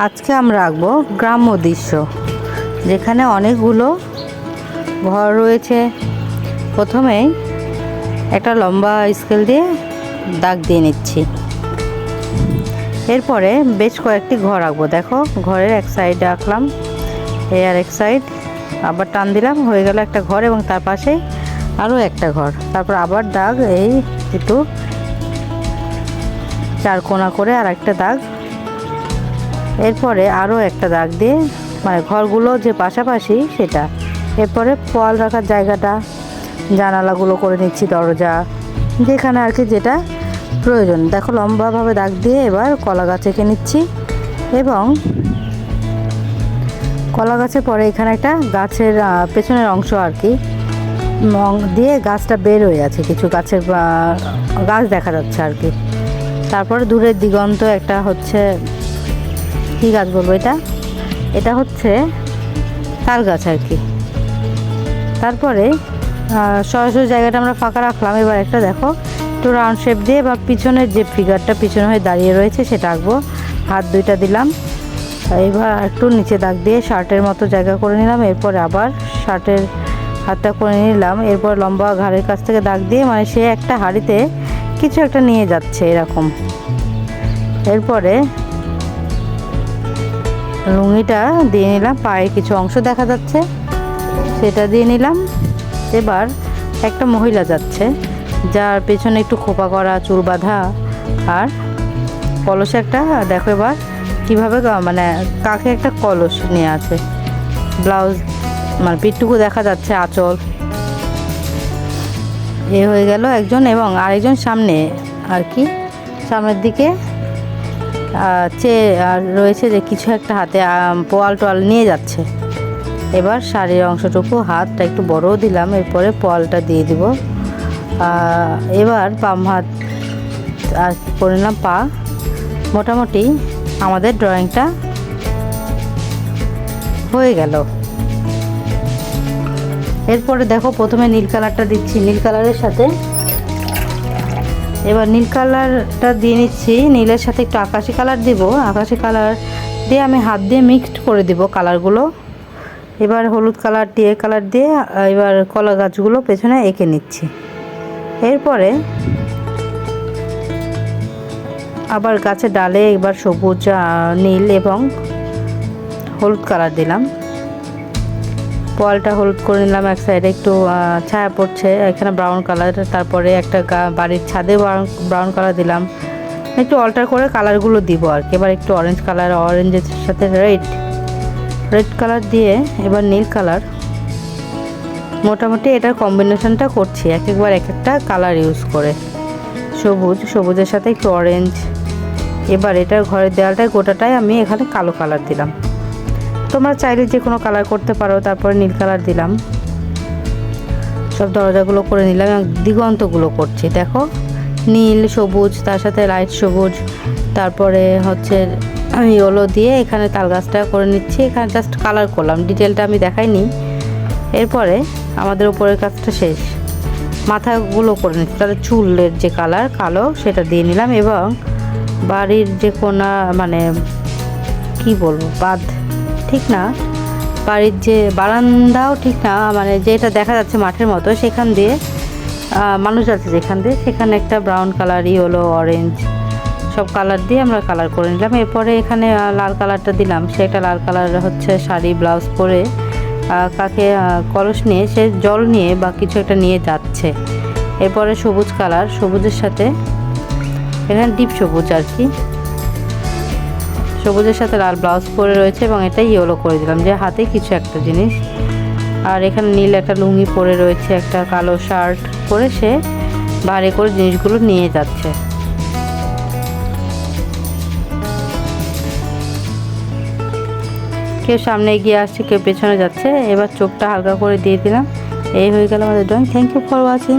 আজকে আমরা আঁকবো গ্রাম্য দৃশ্য, যেখানে অনেকগুলো ঘর রয়েছে। প্রথমেই একটা লম্বা স্কেল দিয়ে দাগ দিয়ে নিচ্ছি। এরপরে বেশ কয়েকটি ঘর আঁকবো দেখো, ঘরের এক সাইডে আঁকলাম এই আর এক সাইড আবার টান দিলাম, হয়ে গেল একটা ঘর এবং তার পাশে আরও একটা ঘর। তারপর আবার দাগ, এই একটু চার কোনা করে আর একটা দাগ এরপরে আরও একটা দাগ দিয়ে মানে ঘরগুলো যে পাশাপাশি সেটা। এরপরে পোয়াল রাখার জায়গাটা, জানালাগুলো করে নিচ্ছি, দরজা, যেখানে আর কি যেটা প্রয়োজন। দেখো লম্বাভাবে দাগ দিয়ে এবার কলা গাছ এঁকে নিচ্ছি এবং কলা গাছের পরে এখানে একটা গাছের পেছনের অংশ আর কি দিয়ে গাছটা বের হয়ে আছে। কিছু গাছের গাছ দেখা যাচ্ছে আর কি। তারপরে দূরের দিগন্ত একটা হচ্ছে কী গাছ বলব এটা? এটা হচ্ছে তাল গাছ আর কি। তারপরে সরাসরি জায়গাটা আমরা ফাঁকা রাখলাম। এবার একটা দেখো, একটু রাউন্ড শেপ দিয়ে বা পিছনের যে ফিগারটা পিছনে হয়ে দাঁড়িয়ে রয়েছে সেটা আঁকবো। হাত দুইটা দিলাম। এবার একটু নিচে দাগ দিয়ে শার্টের মতো জায়গা করে নিলাম। এরপরে আবার শার্টের হাতটা করে নিলাম। এরপর লম্বা ঘাড়ের কাছ থেকে দাগ দিয়ে মানে সে একটা হাঁড়িতে কিছু একটা নিয়ে যাচ্ছে এরকম। এরপরে লুঙ্গিটা দিয়ে নিলাম, পায়ে কিছু অংশ দেখা যাচ্ছে, সেটা দিয়ে নিলাম। এবার একটা মহিলা যাচ্ছে, যার পেছনে একটু খোপা করা, চুল বাঁধা, আর কলসে একটা, দেখো এবার কীভাবে মানে কাকে একটা কলস নিয়ে আছে। ব্লাউজ মানে পিঠটুকু দেখা যাচ্ছে, আঁচল। এ হয়ে গেল একজন এবং আরেকজন সামনে, আর কি, সামনের দিকে চেয়ে রয়েছে যে কিছু একটা হাতে পোয়াল টোয়াল নিয়ে যাচ্ছে। এবার শাড়ির অংশটুকু, হাতটা একটু বড়ও দিলাম, এরপরে পোয়ালটা দিয়ে দিব। এবার বাম হাত আর করে নিলাম পা। মোটামুটি আমাদের ড্রয়িংটা হয়ে গেল। এরপরে দেখো, প্রথমে নীল কালারটা দিচ্ছি। নীল কালারের সাথে এবার নীল কালারটা দিয়ে নিচ্ছি। নীলের সাথে একটু আকাশি কালার দিব। আকাশি কালার দিয়ে আমি হাত দিয়ে মিক্সড করে দিব কালারগুলো। এবার হলুদ কালার দিয়ে কালার দিয়ে এবার কলা গাছগুলো পেছনে এঁকে নিচ্ছি। এরপরে আবার গাছের ডালে এবার সবুজ নীল এবং হলুদ কালার দিলাম। পোয়ালটা হলুদ করে নিলাম এক সাইডে একটু ছায়া পড়ছে, এখানে ব্রাউন কালার তারপরে একটা বাড়ির ছাদে ব্রাউন কালার দিলাম। একটু অল্টার করে কালারগুলো দিব আর কি, এবার একটু অরেঞ্জ কালার অরেঞ্জের সাথে রেড রেড কালার দিয়ে এবার নীল কালার মোটামুটি এটার কম্বিনেশনটা করছি, এক একবার এক একটা কালার ইউজ করে। সবুজ, সবুজের সাথে একটু অরেঞ্জ এবার এটার ঘরের দেওয়ালটায় গোটাটাই আমি এখানে কালো কালার দিলাম। তোমরা চাইলে যে কোনো কালার করতে পারো, তারপরে নীল কালার দিলাম। সব দরজাগুলো করে নিলাম দিগন্তগুলো করছি, দেখো। নীল, সবুজ, তার সাথে লাইট সবুজ, তারপরে হচ্ছে আমি ইয়েলো দিয়ে এখানে তাল গাছটা করে নিচ্ছি, এখানে জাস্ট কালার করলাম ডিটেলটা আমি দেখাইনি। এরপরে আমাদের উপরের কাজটা শেষ। মাথাগুলো করে নিচ্ছি, তাহলে চুলের যে কালার কালো, সেটা দিয়ে নিলাম এবং বাড়ির যে কোনা মানে কি বলব বাদ ঠিক না। বাড়ির যে বারান্দাও ঠিক না মানে যেটা দেখা যাচ্ছে মাঠের মতো, সেখান দিয়ে মানুষ যাচ্ছে যেখান দিয়ে, সেখানে একটা ব্রাউন কালার ইয়েলো অরেঞ্জ সব কালার দিয়ে আমরা কালার করে নিলাম। এরপরে এখানে লাল কালারটা দিলাম। সে একটা লাল কালার হচ্ছে শাড়ি ব্লাউজ পরে কাকে কলস নিয়ে, সে জল নিয়ে বা কিছু একটা নিয়ে যাচ্ছে। এরপরে সবুজ কালার সবুজের সাথে, এখানে ডিপ সবুজ আর কি। সবুজের সাথে লাল ব্লাউজ পরে রয়েছে এবং এটা ইয়েলো করে দিলাম, যে হাতে কিছু একটা জিনিস। আর এখানে নীল একটা লুঙ্গি পরে রয়েছে, একটা কালো শার্ট পরে সে ভারী করে জিনিসগুলো নিয়ে যাচ্ছে। কেউ সামনে এগিয়ে আসছে, কেউ পেছনে যাচ্ছে, এবার চোখটা হালকা করে দিয়ে দিলাম। এই হয়ে গেল আমাদের drawing thank you for watching